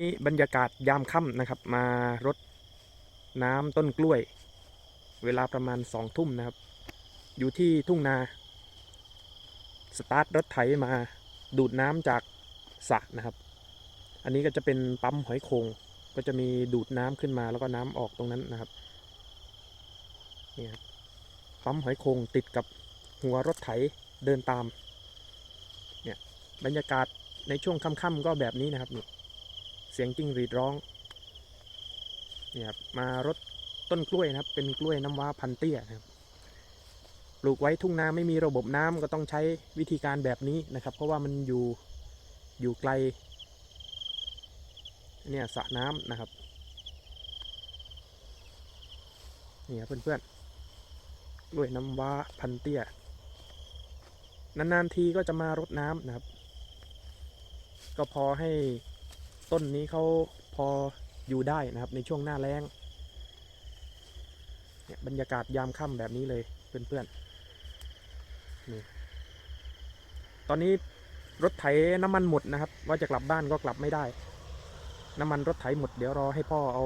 นี่บรรยากาศยามค่ำนะครับ มารดน้ำต้นกล้วย เวลาประมาณสองทุ่มนะครับ อยู่ที่ทุ่งนา สตาร์ทรถไถมาดูดน้ำจากสระนะครับ อันนี้ก็จะเป็นปั๊มหอยโขงก็จะมีดูดน้ำขึ้นมาแล้วก็น้ำออกตรงนั้นนะครับนี่ครับปั๊มหอยโขงติดกับหัวรถไถเดินตามเนี่ยบรรยากาศในช่วงค่ำๆก็แบบนี้นะครับนี่ เสียงจิ้งหรีดร้องเนี่ยครับมารดต้นกล้วยนะครับ เป็นกล้วยน้ำว้าพันเตี้ยนะครับปลูกไว้ทุ่งนาไม่มีระบบน้ำก็ต้องใช้วิธีการแบบนี้นะครับ เพราะว่ามันอยู่อยู่ไกลเนี่ยสระน้ำนะครับนี่ครับเพื่อนๆกล้วยน้ำว้าพันเตี้ยนานๆทีก็จะมารดน้ำนะครับ ก็พอให้ ต้นนี้เขาพออยู่ได้นะครับ ในช่วงหน้าแล้งเนี่ยบรรยากาศยามค่ำแบบนี้เลยเพื่อนๆนี่ตอนนี้รถไถน้ำมันหมดนะครับ ว่าจะกลับบ้านก็กลับไม่ได้ น้ำมันรถไถหมดเดี๋ยวรอให้พ่อเอา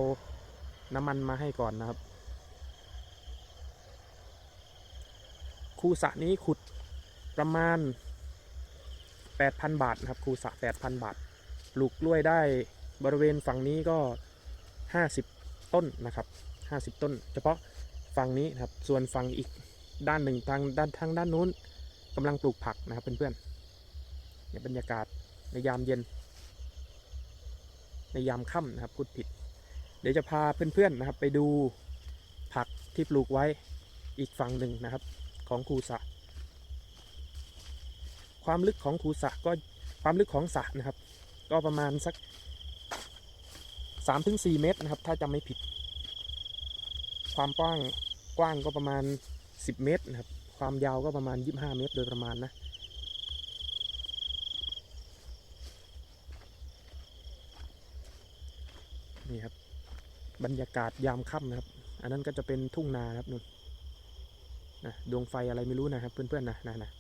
น้ำมันมาให้ก่อนนะครับ คูสระนี้ขุดประมาณ 8,000 บาทนะครับ คูสระ8,000 บาท ลูกกล้วยได้บริเวณฝั่งนี้ก็ 50 ต้นนะครับ 50 ต้น เฉพาะฝั่งนี้นะครับ ส่วนฝั่งอีกด้านหนึ่งทางด้านทางด้านนู้นกำลังปลูกผักนะครับเพื่อนๆเนี่ยบรรยากาศในยามเย็น ในยามค่ำนะครับพูดผิด เดี๋ยวจะพาเพื่อนๆนะครับ ไปดูผักที่ปลูกไว้อีกฝั่งหนึ่งนะครับ ของคูสระความลึกของคูสระก็ความลึกของสระนะครับ ก็ประมาณสัก 3-4ถึงเมตรนะครับ ถ้าจำไม่ผิด ความกว้างกว้างก็ประมาณ 10 เมตรนะครับ ความยาวก็ประมาณ 25 เมตรโดยประมาณนะนี่ครับ บรรยากาศยามค่ำนะครับ อันนั้นก็จะเป็นทุ่งนาครับนู่นนะดวงไฟอะไรไม่รู้นะครับ เพื่อนๆนะนะนะ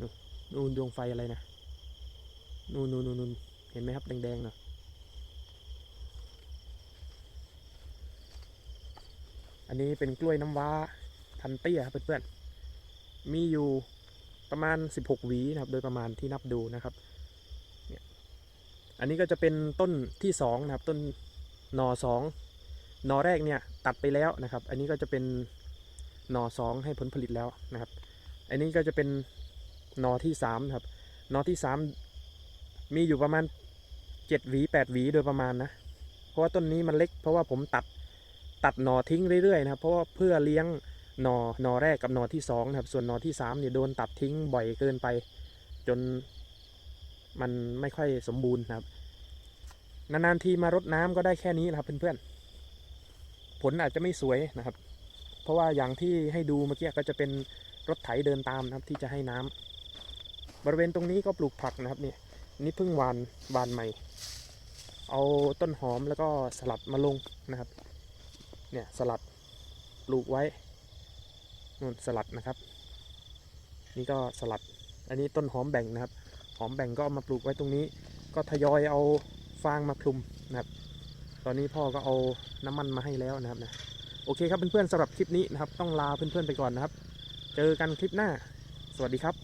นู่นนู่นดวงไฟอะไรนะนู่นนู่นนู่น เห็นไหมครับแดงๆเนาะอันนี้เป็นกล้วยน้ำว้าพันเตี้ยครับเพื่อนๆ มีอยู่ประมาณ 16 หวีนะครับ โดยประมาณที่นับดูนะครับเนี่ยอันนี้ก็จะเป็นต้นที่สองนะครับ ต้นหนอสองหนอแรกเนี่ยตัดไปแล้วนะครับ อันนี้ก็จะเป็นหนอสองให้ผลผลิตแล้วนะครับ อันนี้ก็จะเป็นหนอที่สามครับหนอที่สามมีอยู่ประมาณ เจ็ดหวีแปดหวีโดยประมาณนะ เพราะว่าต้นนี้มันเล็ก เพราะว่าผมตัดตัดหน่อทิ้งเรื่อยๆนะครับ เพราะว่าเพื่อเลี้ยงหน่อหน่อแรกกับหน่อที่สองนะครับ ส่วนหน่อที่สามเนี่ยโดนตัดทิ้งบ่อยเกินไป จนมันไม่ค่อยสมบูรณ์นะครับ นานๆทีมารดน้ำก็ได้แค่นี้นะครับเพื่อนๆ ผลอาจจะไม่สวยนะครับ เพราะว่าอย่างที่ให้ดูเมื่อกี้ก็จะเป็นรถไถเดินตามนะครับที่จะให้น้ำบริเวณตรงนี้ก็ปลูกผักนะครับเนี่ย นี่เพิ่งวานวานใหม่ เอาต้นหอมแล้วก็สลัดมาลงนะครับ เนี่ยสลัดปลูกไว้นู่นสลัดนะครับ นี่ก็สลัด อันนี้ต้นหอมแบ่งนะครับ หอมแบ่งก็มาปลูกไว้ตรงนี้ ก็ทยอยเอาฟางมาคลุมนะครับ ตอนนี้พ่อก็เอาน้ำมันมาให้แล้วนะครับนะโอเคครับเพื่อนๆสำหรับคลิปนี้นะครับ ต้องลาเพื่อนๆไปก่อนนะครับ เจอกันคลิปหน้า สวัสดีครับ